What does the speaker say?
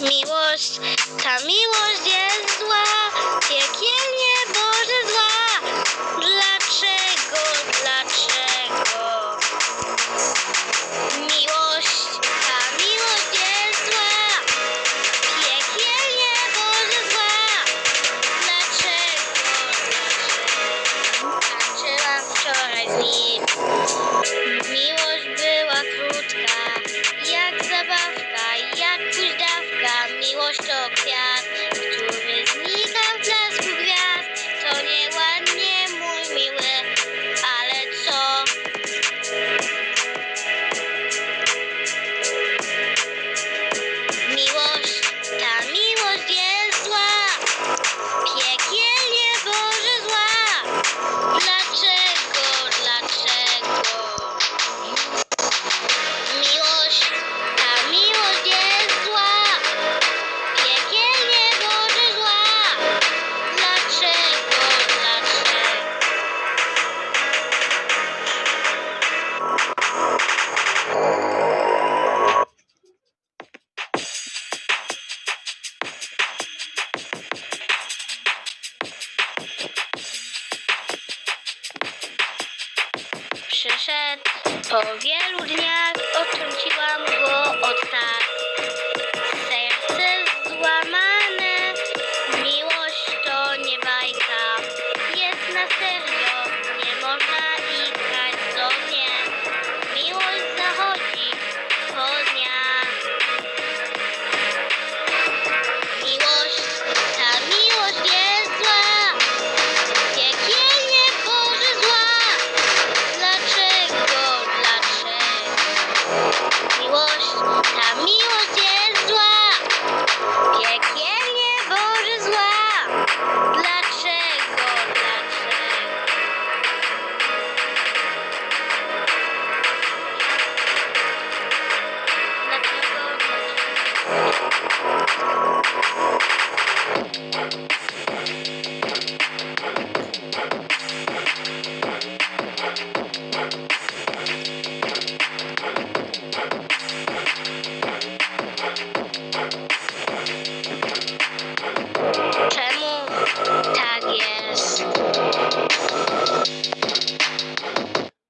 Miłość, ta miłość jest zła, piekieł. Miłość była krótka, jak zabawka, jak huśtawka, miłość to kwiat. przyszedł po wielu dniach, o czym